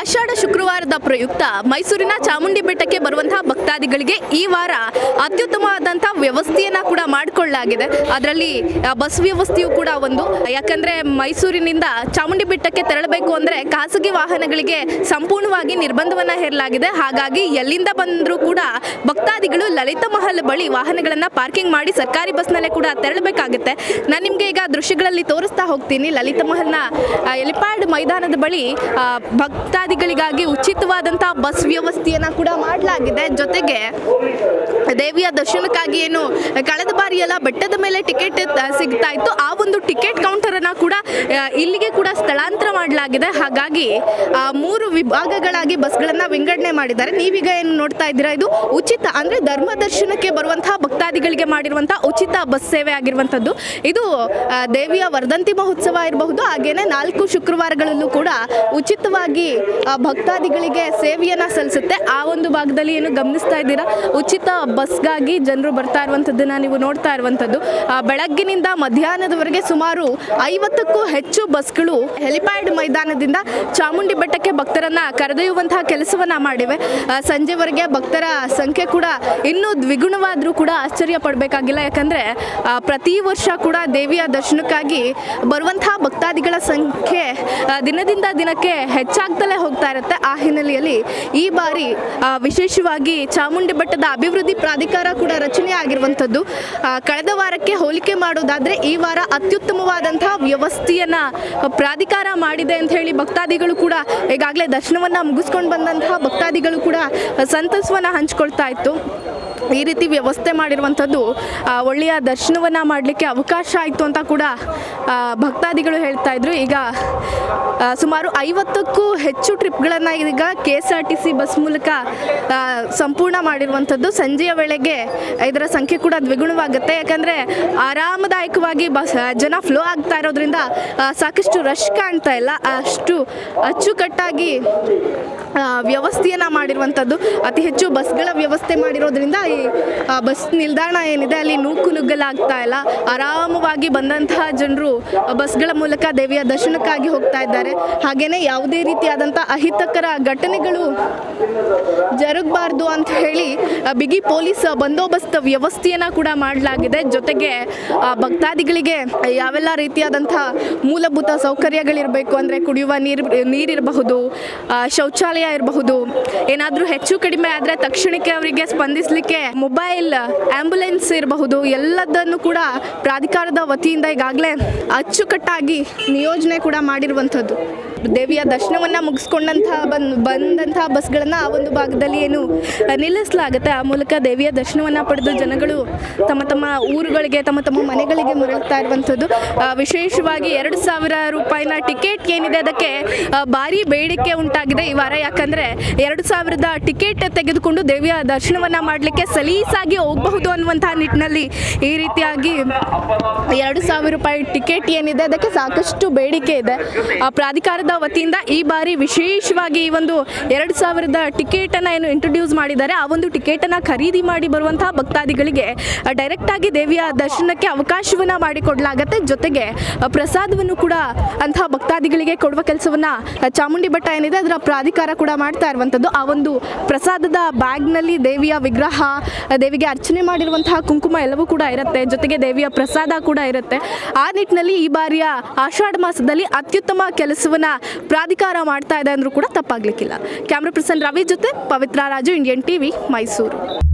ಆಷಾಢ ಶುಕ್ರವಾರದ ಪ್ರಯುಕ್ತ ಮೈಸೂರಿನ ಚಾಮುಂಡಿ ಬೆಟ್ಟಕ್ಕೆ ಬರುವಂತಹ ಭಕ್ತಾದಿಗಳಿಗೆ ಈ ವಾರ ಅತ್ಯುತ್ತಮವಾದಂತಹ ವ್ಯವಸ್ಥೆಯನ್ನ ಕೂಡ ಮಾಡಿಕೊಳ್ಳಲಾಗಿದೆ. ಅದರಲ್ಲಿ ಬಸ್ ವ್ಯವಸ್ಥೆಯು ಕೂಡ ಒಂದು. ಯಾಕಂದ್ರೆ ಮೈಸೂರಿನಿಂದ ಚಾಮುಂಡಿ ಬೆಟ್ಟಕ್ಕೆ ತೆರಳಬೇಕು ಅಂದ್ರೆ ಖಾಸಗಿ ವಾಹನಗಳಿಗೆ ಸಂಪೂರ್ಣವಾಗಿ ನಿರ್ಬಂಧವನ್ನ ಹೇರಲಾಗಿದೆ. ಹಾಗಾಗಿ ಎಲ್ಲಿಂದ ಬಂದರೂ ಕೂಡ ಭಕ್ತಾದಿಗಳು ಲಲಿತ ಮಹಲ್ ಬಳಿ ವಾಹನಗಳನ್ನ ಪಾರ್ಕಿಂಗ್ ಮಾಡಿ ಸರ್ಕಾರಿ ಬಸ್ನಲ್ಲೇ ಕೂಡ ತೆರಳಬೇಕಾಗುತ್ತೆ. ನಾನು ನಿಮಗೆ ಈಗ ದೃಶ್ಯಗಳಲ್ಲಿ ತೋರಿಸ್ತಾ ಹೋಗ್ತೀನಿ. ಲಲಿತ ಮಹಲ್ನ ಆ, ಎಲಿಪ್ಯಾಡ್ ಮೈದಾನದ ಬಳಿ ಆ, ಭಕ್ತಾದಿಗಳಿಗಾಗಿ ಉಚಿತವಾದಂಥ ಬಸ್ ವ್ಯವಸ್ಥೆಯನ್ನ ಕೂಡ ಮಾಡಲಾಗಿದೆ. ಜೊತೆಗೆ ದೇವಿಯ ದರ್ಶನಕ್ಕಾಗಿ ಏನು, ಕಳೆದ ಬಾರಿ ಎಲ್ಲ ಬೆಟ್ಟದ ಮೇಲೆ ಟಿಕೆಟ್ ಸಿಗ್ತಾ ಇತ್ತು. ಆ ಒಂದು ಟಿಕೆಟ್ ಕೂಡ ಇಲ್ಲಿಗೆ ಕೂಡ ಸ್ಥಳಾಂತರ ಮಾಡಲಾಗಿದೆ. ಹಾಗಾಗಿ ಮೂರು ವಿಭಾಗಗಳಾಗಿ ಬಸ್ಗಳನ್ನು ವಿಂಗಡಣೆ ಮಾಡಿದ್ದಾರೆ. ನೀವೀಗ ಏನು ನೋಡ್ತಾ ಇದ್ದೀರಾ? ಇದು ಉಚಿತ, ಅಂದರೆ ಧರ್ಮ ದರ್ಶನಕ್ಕೆ ಬರುವಂತಹ ಭಕ್ತಾದಿಗಳಿಗೆ ಮಾಡಿರುವಂತಹ ಉಚಿತ ಬಸ್ ಸೇವೆ ಆಗಿರುವಂಥದ್ದು. ಇದು ದೇವಿಯ ವರ್ಧಂತಿ ಮಹೋತ್ಸವ ಇರಬಹುದು. ಹಾಗೇನೆ ನಾಲ್ಕು ಶುಕ್ರವಾರಗಳಲ್ಲೂ ಕೂಡ ಉಚಿತವಾಗಿ ಭಕ್ತಾದಿಗಳಿಗೆ ಸೇವೆಯನ್ನ ಸಲ್ಲಿಸುತ್ತೆ. ಆ ಒಂದು ಭಾಗದಲ್ಲಿ ಏನು ಗಮನಿಸ್ತಾ ಇದ್ದೀರಾ? ಉಚಿತ ಬಸ್ಗಾಗಿ ಜನರು ಬರ್ತಾ ಇರುವಂಥದ್ದನ್ನು ನೀವು ನೋಡ್ತಾ ಇರುವಂಥದ್ದು. ಬೆಳಗ್ಗಿನಿಂದ ಮಧ್ಯಾಹ್ನದವರೆಗೆ ಸುಮಾರು ಐವತ್ತಕ್ಕೂ ಹೆಚ್ಚು ಬಸ್ಗಳು ಹೆಲಿಪ್ಯಾಡ್ ಮೈದಾನದಿಂದ ಚಾಮುಂಡಿ ಬೆಟ್ಟಕ್ಕೆ ಭಕ್ತರನ್ನ ಕರೆದೊಯ್ಯುವಂತಹ ಕೆಲಸವನ್ನ ಮಾಡಿವೆ. ಸಂಜೆವರೆಗೆ ಭಕ್ತರ ಸಂಖ್ಯೆ ಕೂಡ ಇನ್ನೂ ದ್ವಿಗುಣವಾದರೂ ಕೂಡ ಆಶ್ಚರ್ಯ ಪಡಬೇಕಾಗಿಲ್ಲ. ಯಾಕಂದ್ರೆ ಪ್ರತಿ ವರ್ಷ ಕೂಡ ದೇವಿಯ ದರ್ಶನಕ್ಕಾಗಿ ಬರುವಂತಹ ಭಕ್ತಾದಿಗಳ ಸಂಖ್ಯೆ ದಿನದಿಂದ ದಿನಕ್ಕೆ ಹೆಚ್ಚಾಗ್ತಲೇ ಹೋಗ್ತಾ ಇರುತ್ತೆ. ಆ ಹಿನ್ನೆಲೆಯಲ್ಲಿ ಈ ಬಾರಿ ವಿಶೇಷವಾಗಿ ಚಾಮುಂಡಿ ಬೆಟ್ಟದ ಅಭಿವೃದ್ಧಿ ಪ್ರಾಧಿಕಾರ ಕೂಡ ರಚನೆ ಆಗಿರುವಂಥದ್ದು ಕಳೆದ ವಾರಕ್ಕೆ ಹೋಲಿಕೆ ಮಾಡೋದಾದ್ರೆ ಈ ವಾರ ಅತ್ಯುತ್ತಮವಾದಂತಹ ವ್ಯವಸ್ಥೆಯನ್ನ ಪ್ರಾಧಿಕಾರ ಮಾಡಿದೆ ಅಂತ ಹೇಳಿ ಭಕ್ತಾದಿಗಳು ಕೂಡ ಈಗಾಗಲೇ ದರ್ಶನವನ್ನ ಮುಗಿಸ್ಕೊಂಡು ಬಂದಂತಹ ಭಕ್ತಾದಿಗಳು ಕೂಡ ಸಂತಸವನ್ನ ಹಂಚ್ಕೊಳ್ತಾ ಇತ್ತು. ಈ ರೀತಿ ವ್ಯವಸ್ಥೆ ಮಾಡಿರುವಂಥದ್ದು ಒಳ್ಳೆಯ ದರ್ಶನವನ್ನು ಮಾಡಲಿಕ್ಕೆ ಅವಕಾಶ ಆಯಿತು ಅಂತ ಕೂಡ ಭಕ್ತಾದಿಗಳು ಹೇಳ್ತಾ ಇದ್ರು. ಈಗ ಸುಮಾರು ಐವತ್ತಕ್ಕೂ ಹೆಚ್ಚು ಟ್ರಿಪ್ಗಳನ್ನು ಈಗ K S R T C bus ಮೂಲಕ ಸಂಪೂರ್ಣ ಮಾಡಿರುವಂಥದ್ದು. ಸಂಜೆಯ ವೇಳೆಗೆ ಇದರ ಸಂಖ್ಯೆ ಕೂಡ ದ್ವಿಗುಣವಾಗುತ್ತೆ. ಯಾಕಂದರೆ ಆರಾಮದಾಯಕವಾಗಿ ಬಸ್ ಜನ ಫ್ಲೋ ಆಗ್ತಾ ಇರೋದ್ರಿಂದ ಸಾಕಷ್ಟು ರಶ್ ಕಾಣ್ತಾ ಇಲ್ಲ. ಅಷ್ಟು ಅಚ್ಚುಕಟ್ಟಾಗಿ ವ್ಯವಸ್ಥೆಯನ್ನು ಮಾಡಿರುವಂಥದ್ದು. ಅತಿ ಹೆಚ್ಚು ಬಸ್ಗಳ ವ್ಯವಸ್ಥೆ ಮಾಡಿರೋದ್ರಿಂದ ಬಸ್ ನಿಲ್ದಾಣ ಏನಿದೆ, ಅಲ್ಲಿ ನೂಕು ನುಗ್ಗಲಾಗ್ತಾ ಇಲ್ಲ. ಆರಾಮವಾಗಿ ಬಂದಂತಹ ಜನರು ಬಸ್ಗಳ ಮೂಲಕ ದೇವಿಯ ದರ್ಶನಕ್ಕಾಗಿ ಹೋಗ್ತಾ ಇದ್ದಾರೆ. ಹಾಗೇನೆ ಯಾವುದೇ ರೀತಿಯಾದಂಥ ಅಹಿತಕರ ಘಟನೆಗಳು ಜರುಗಬಾರ್ದು ಅಂತ ಹೇಳಿ ಬಿಗಿ ಪೊಲೀಸ್ ಬಂದೋಬಸ್ತ್ ವ್ಯವಸ್ಥೆಯನ್ನು ಕೂಡ ಮಾಡಲಾಗಿದೆ. ಜೊತೆಗೆ ಭಕ್ತಾದಿಗಳಿಗೆ ಯಾವೆಲ್ಲ ರೀತಿಯಾದಂಥ ಮೂಲಭೂತ ಸೌಕರ್ಯಗಳಿರಬೇಕು ಅಂದರೆ ಕುಡಿಯುವ ನೀರು, ನೀರಿರಬಹುದು ಶೌಚಾಲಯ ಇರಬಹುದು. ಏನಾದರೂ ಹೆಚ್ಚು ಕಡಿಮೆ ಆದರೆ ತಕ್ಷಣಕ್ಕೆ ಅವರಿಗೆ ಸ್ಪಂದಿಸಲಿಕ್ಕೆ ಮೊಬೈಲ್, ಆಂಬುಲೆನ್ಸ್ ಇರಬಹುದು, ಎಲ್ಲದನ್ನು ಕೂಡ ಪ್ರಾಧಿಕಾರದ ವತಿಯಿಂದ ಈಗಾಗಲೇ ಅಚ್ಚುಕಟ್ಟಾಗಿ ನಿಯೋಜನೆ ಕೂಡ ಮಾಡಿರುವಂಥದ್ದು. ದೇವಿಯ ದರ್ಶನವನ್ನ ಮುಗಿಸ್ಕೊಂಡಂತಹ ಬಂದ್, ಬಂದಂತಹ ಬಸ್ಗಳನ್ನ ಆ ಒಂದು ಭಾಗದಲ್ಲಿ ಏನು ನಿಲ್ಲಿಸಲಾಗುತ್ತೆ, ಆ ಮೂಲಕ ದೇವಿಯ ದರ್ಶನವನ್ನ ಪಡೆದು ಜನಗಳು ತಮ್ಮ ತಮ್ಮ ಊರುಗಳಿಗೆ, ತಮ್ಮ ತಮ್ಮ ಮನೆಗಳಿಗೆ ಮರಳುತ್ತಾ ಇರುವಂಥದ್ದು. ವಿಶೇಷವಾಗಿ ಎರಡು ಸಾವಿರ ರೂಪಾಯಿನ ಟಿಕೆಟ್ ಏನಿದೆ ಅದಕ್ಕೆ ಭಾರಿ ಬೇಡಿಕೆ ಉಂಟಾಗಿದೆ ಈ ವಾರ. ಯಾಕಂದ್ರೆ ಎರಡು ಸಾವಿರದ ಟಿಕೆಟ್ ತೆಗೆದುಕೊಂಡು ದೇವಿಯ ದರ್ಶನವನ್ನ ಮಾಡಲಿಕ್ಕೆ ಸಲೀಸಾಗಿ ಹೋಗಬಹುದು ಅನ್ನುವಂತಹ ನಿಟ್ಟಿನಲ್ಲಿ ಈ ರೀತಿಯಾಗಿ ಎರಡು ಸಾವಿರ ರೂಪಾಯಿ ಟಿಕೆಟ್ ಏನಿದೆ, ಅದಕ್ಕೆ ಸಾಕಷ್ಟು ಬೇಡಿಕೆ ಇದೆ. ಆ ಪ್ರಾಧಿಕಾರದ ವತಿಯಿಂದ ಈ ಬಾರಿ ವಿಶೇಷವಾಗಿ ಈ ಒಂದು ಎರಡು ಸಾವಿರದ ಟಿಕೆಟನ್ನು ಏನು ಇಂಟ್ರೊಡ್ಯೂಸ್ ಮಾಡಿದ್ದಾರೆ, ಆ ಒಂದು ಟಿಕೆಟನ್ನು ಖರೀದಿ ಮಾಡಿ ಬರುವಂತಹ ಭಕ್ತಾದಿಗಳಿಗೆ ಡೈರೆಕ್ಟ್ ಆಗಿ ದೇವಿಯ ದರ್ಶನಕ್ಕೆ ಅವಕಾಶವನ್ನ ಮಾಡಿಕೊಡಲಾಗತ್ತೆ. ಜೊತೆಗೆ ಪ್ರಸಾದವನ್ನು ಕೂಡ ಅಂತಹ ಭಕ್ತಾದಿಗಳಿಗೆ ಕೊಡುವ ಕೆಲಸವನ್ನ ಚಾಮುಂಡಿ ಬೆಟ್ಟ ಏನಿದೆ, ಅದರ ಪ್ರಾಧಿಕಾರ ಕೂಡ ಮಾಡ್ತಾ ಇರುವಂಥದ್ದು ಆ ಒಂದು ಪ್ರಸಾದದ ಬ್ಯಾಗ್ನಲ್ಲಿ ದೇವಿಯ ವಿಗ್ರಹ ದೇವಿಗೆ ಅರ್ಚನೆ ಮಾಡಿರುವಂತಹ ಕುಂಕುಮ ಎಲ್ಲವೂ ಕೂಡ ಇರುತ್ತೆ. ಜೊತೆಗೆ ದೇವಿಯ ಪ್ರಸಾದ ಕೂಡ ಇರುತ್ತೆ. ಆ ನಿಟ್ಟಿನಲ್ಲಿ ಈ ಬಾರಿಯ ಆಷಾಢ ಮಾಸದಲ್ಲಿ ಅತ್ಯುತ್ತಮ ಕೆಲಸವನ್ನ ಪ್ರಾಧಿಕಾರ ಮಾಡ್ತಾ ಇದೆ ಅಂದ್ರೂ ಕೂಡ ತಪ್ಪಾಗ್ಲಿಕ್ಕಿಲ್ಲ. ಕ್ಯಾಮ್ರಾ ಪರ್ಸನ್ ರವಿ ಜೊತೆ ಪವಿತ್ರ ರಾಜು ಇಂಡಿಯನ್ ಟಿವಿ ಮೈಸೂರು